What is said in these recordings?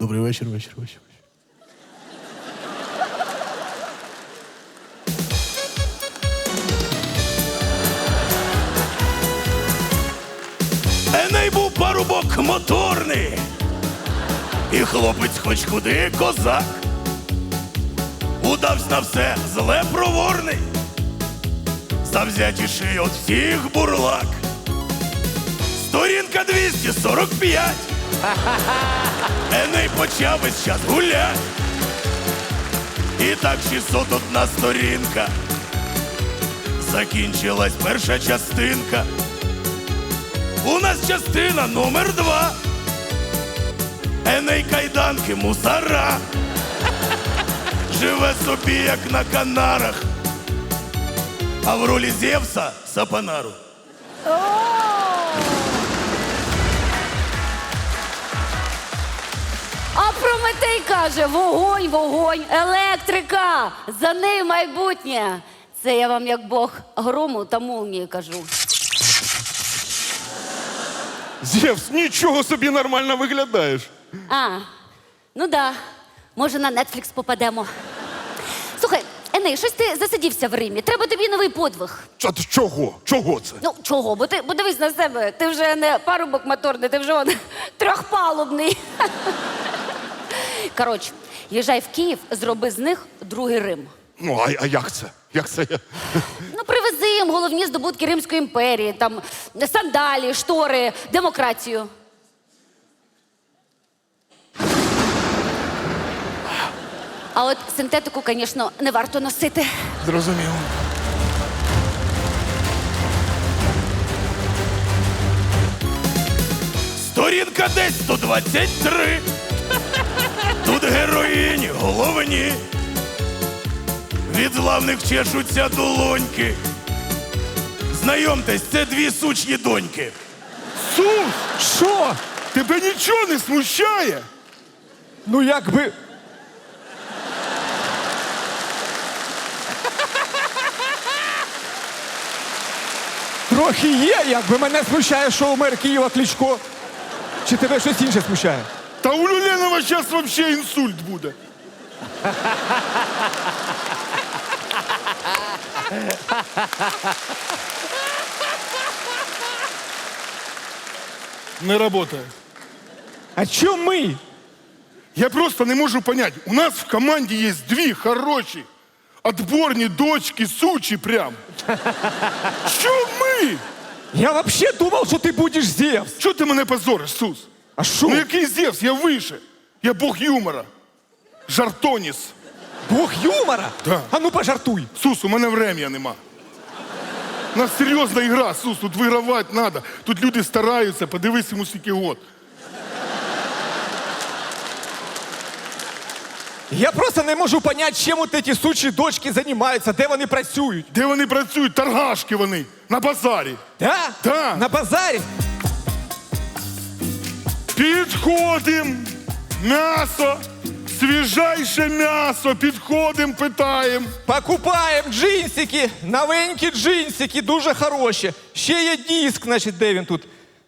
Добрий вечір, вечір, вечір. Еней був парубок моторний. І хлопець хоч куди козак. Удавсь на все зле проворний. Завзятіший от всіх бурлак. Сторінка 245. Еней почав весь час гулять. І так 601 сторінка. Закінчилась перша частинка. У нас частина номер два. Еней кайданки мусора. Живе собі, як на Канарах. А в ролі Зевса Сапанару. А Прометей каже: вогонь, вогонь, електрика! За нею майбутнє. Це я вам як Бог грому та молнії кажу. Зевс, нічого собі нормально виглядаєш. А, ну да. Може, на Нетфлікс попадемо. Слухай, Еней, щось ти засидівся в Римі. Треба тобі новий подвиг. Чо- ти Чого? Чого це? Ну, чого? Бо ти подивись на себе. Ти вже не парубок моторний, ти вже он, трьохпалубний. Коротше, їжджай в Київ, зроби з них другий Рим. Ну, а, а як це? Як це? я? Ну, привези їм головні здобутки Римської імперії, там сандалі, штори, демократію. А от синтетику, звісно, не варто носити. Зрозуміло. Сторінка десь 123. Тут героїні головні. Від славних чешуться долоньки. Знайомтесь, це дві сучні доньки. Сус! Що? Тебе нічого не смущає? Ну якби. Трохи є, якби мене смущає, що умер Києва Кличко. Чи тебе щось інше смущає? Та у Люленова зараз взагалі інсульт буде. Не работает. А чо ми? Я просто не можу понять. У нас в команді є дві хороші, отборні дочки, сучі прям. Що ми? Я взагалі думав, що ти будеш Зевс. Чого ти мене позориш, Сус? А що? Ну який Зевс? Я вище. Я Бог юмора. Жартоніс. Бог юмора? Да. А ну пожартуй. Сус, у мене врем'я нема. У нас серйозна ігра, Сус, тут вигравати треба. Тут люди стараються, подивись йому скільки год. Я просто не можу поняти, чим от ці сучі дочки займаються, де вони працюють. Де вони працюють? Торгашки вони на базарі. Да? Да. На базарі? Підходим. М'ясо. Свіжайше м'ясо. Підходим, питаємо. Покупаємо джинсики, новенькі джинсики, дуже хороші. Ще є диск, значить, де він тут?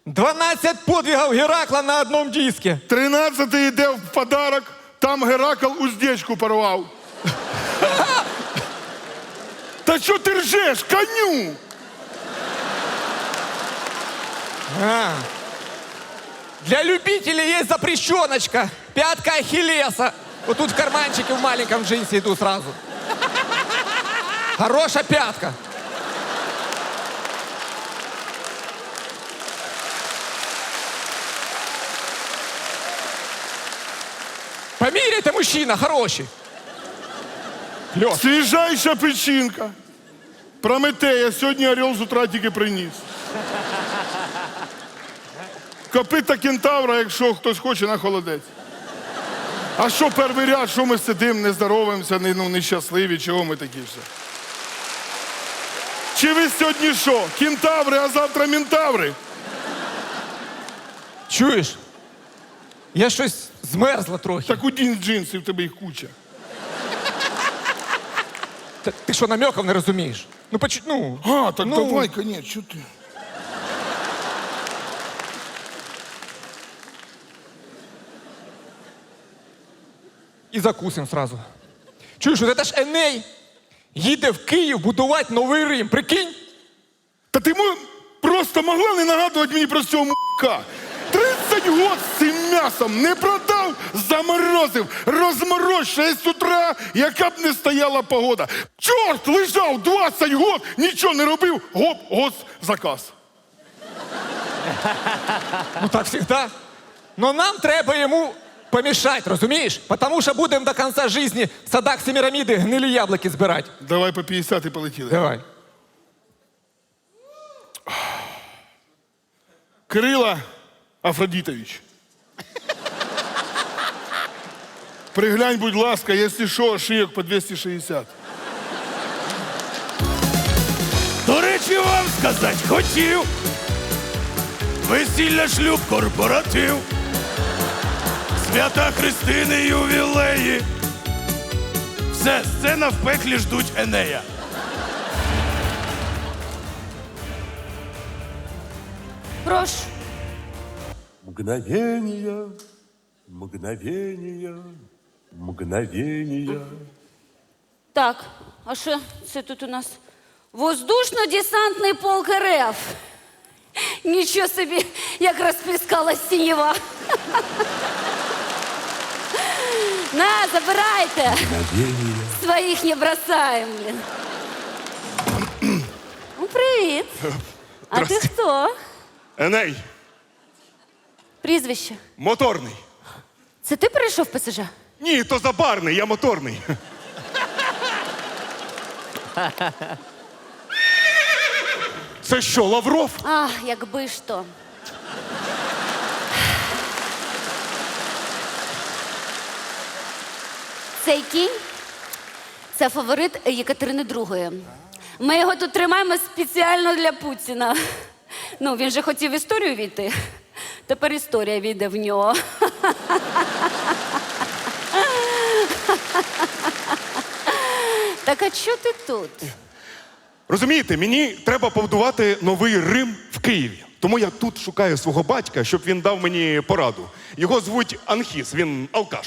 12 подвигів Геракла на одному диску. Тринадцятий йде в подарок, там Геракл уздечку порвав. Та що ти ржеш, коню? А. Для любителей есть запрещеночка. Пятка Ахиллеса. Вот тут в карманчике в маленьком джинсе иду сразу. Хорошая пятка. Померяйте, мужчина, хороший. Лёш, Свіжайша печінка. Прометея, сьогодні орел з утра тільки приніс. Копита кентавра, якщо хтось хоче, на холодець. А що перший ряд, що ми сидимо, не здороваємося, не, ну, нещасливі, чого ми такі все? Чи ви сьогодні що? Кентаври, а завтра мінтаври? чуєш? Я щось змерзла трохи. Так удінь джинси, в тебе їх куча. Та Ти що намеків не розумієш? Ну, поч... ну, А, так ну, давай, конець, що ти? І закусимо сразу. Чуєш, це ж Еней їде в Київ будувати новий Рим. Прикинь? Та ти просто могла не нагадувати мені про цього мука. 30 год з цим м'ясом не продав, заморозив, розмороз ще з утра, яка б не стояла погода. Чорт лежав 20 год, нічого не робив, гоп, гос, заказ. Ну так завжди. Но нам треба йому помішати, розумієш? Тому що будемо до кінця життя в садах Семіраміди гнилі яблуки збирати. Давай по 50 і полетіли. Давай. Кирила Афродітович. Приглянь, будь ласка, якщо що, шийок по 260. До речі, вам сказати хотів. Весілля шлюб корпоратив. Свята Христини ювілеї. Все, сцена в пеклі ждуть Енея. Прошу. Мгновения, мгновения, мгновения. Так, а що це тут у нас? Воздушно-десантний полк РФ. Нічого собі, як розплескалась сінєва. На, забирайте. Своїх не бросаємо, блін. Ну, привіт. А ти хто? Еней, Прізвище. моторний. Це ти перейшов в ПСЖ? Ні, то забарний, я моторний. Це що, Лавров? А, якби ж то. Цей кінь це фаворит Єкатерини II. Ми його тут тримаємо спеціально для Путіна. Ну, він же хотів в історію війти. Тепер історія війде в нього. Так а що ти тут? Розумієте, мені треба побудувати новий Рим в Києві. Тому я тут шукаю свого батька, щоб він дав мені пораду. Його звуть Анхіс, він алкаш.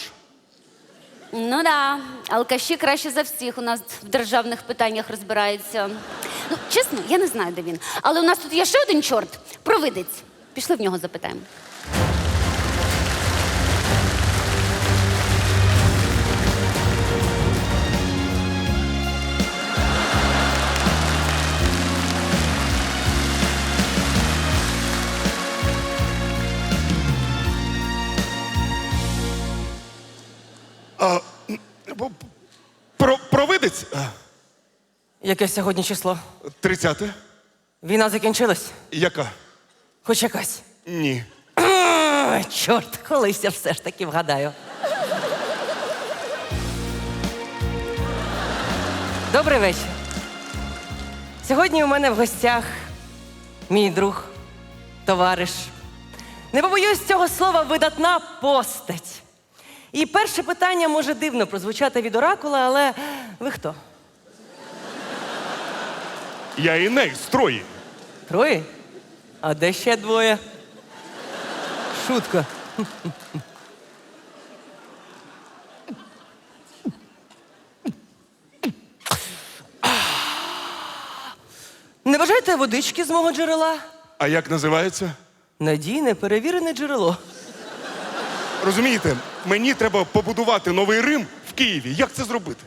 Ну да, алкаші краще за всіх у нас в державних питаннях розбираються. Ну, чесно, я не знаю, де він. Але у нас тут є ще один чорт провидець. Пішли в нього запитаємо. Яке сьогодні число? 30-те? Війна закінчилась? Яка? Хоч якась. Ні. Ой, чорт, колись я все ж таки вгадаю. Добрий вечір. Сьогодні у мене в гостях мій друг, товариш. Не побоюсь цього слова видатна постать. І перше питання може дивно прозвучати від оракула, але ви хто? Я Іней з Трої. Троє? А де ще двоє? Шутка. Не бажаєте водички з мого джерела? А як називається? Надійне перевірене джерело. Розумієте, мені треба побудувати новий Рим в Києві. Як це зробити?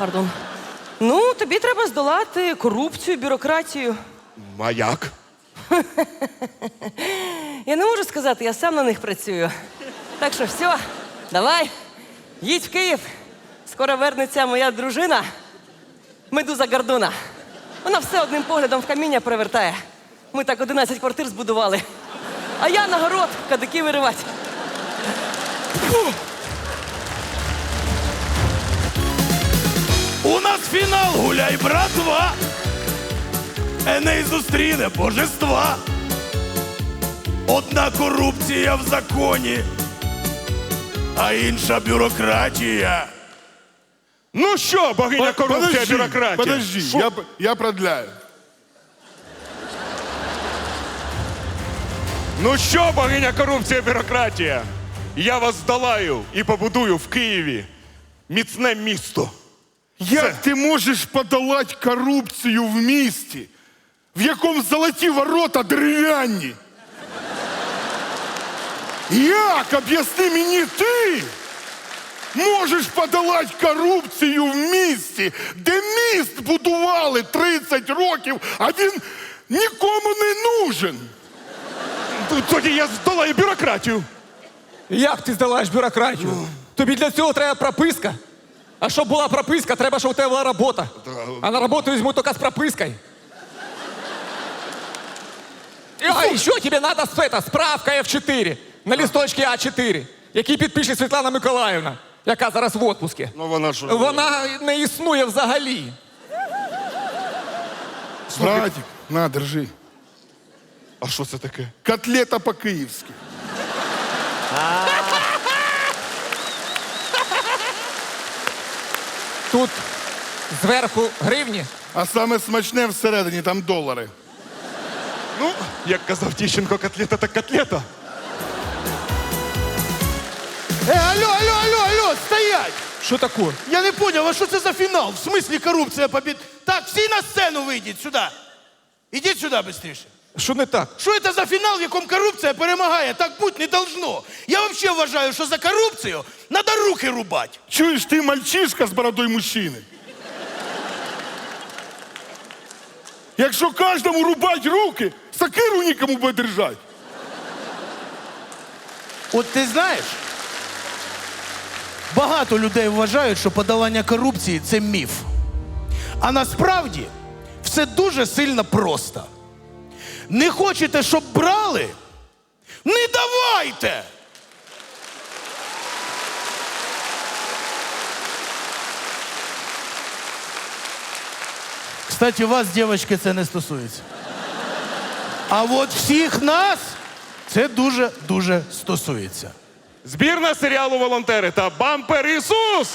Пардон. Ну, тобі треба здолати корупцію, бюрократію. А як? Я не можу сказати, я сам на них працюю. Так що все, давай, їдь в Київ. Скоро вернеться моя дружина, медуза Гордона. Вона все одним поглядом в каміння перевертає. Ми так 11 квартир збудували. А я на город кадики виривати. У нас фінал, гуляй, братва! Еней зустріне божества. Одна корупція в законі, а інша бюрократія. Ну що, богиня По- корупція, подожди, бюрократія? Подожди, я, я продляю. Ну що, богиня корупція, бюрократія? Я вас здолаю і побудую в Києві міцне місто. Як ти можеш подолати корупцію в місті, в якому золоті ворота дерев'яні? Як, об'ясни мені ти, можеш подолати корупцію в місті, де міст будували 30 років, а він нікому не нужен? Тоді я здолаю бюрократію. Як ти здолаєш бюрократію? Тобі для цього треба прописка. А щоб була прописка, треба, щоб у тебе була робота. А на роботу візьму тільки з пропискою. І, а еще тебе надо это, справка F4 на листочці А4, який підпише Світлана Миколаївна, яка зараз в отпуску. Ну вона ж. Вона не існує взагалі. Владик, на, держи. А що це таке? Котлета по-київськи. Тут зверху гривні, А саме смачне всередині, там долари. Ну, як казав Тіщенко, котлета так котлета. Е, алло, алло, алло, алло, стоять! Що таке? Я не понял, а що це за фінал? В смислі корупція побід? Так, всі на сцену вийдіть сюди. Ідіть сюди швидше. Що не так? Що це за фінал, в якому корупція перемагає? Так бути не должно. Я взагалі вважаю, що за корупцію треба руки рубати. Чуєш ти мальчишка з бородою мужчини? Якщо кожному рубать руки, сокиру нікому буде держати. От ти знаєш, багато людей вважають, що подолання корупції це міф. А насправді все дуже сильно просто. Не хочете, щоб брали? Не давайте! Кстати, вас, дівчатки, це не стосується. А от всіх нас це дуже-дуже стосується. Збірна серіалу Волонтери та Бампер Ісус!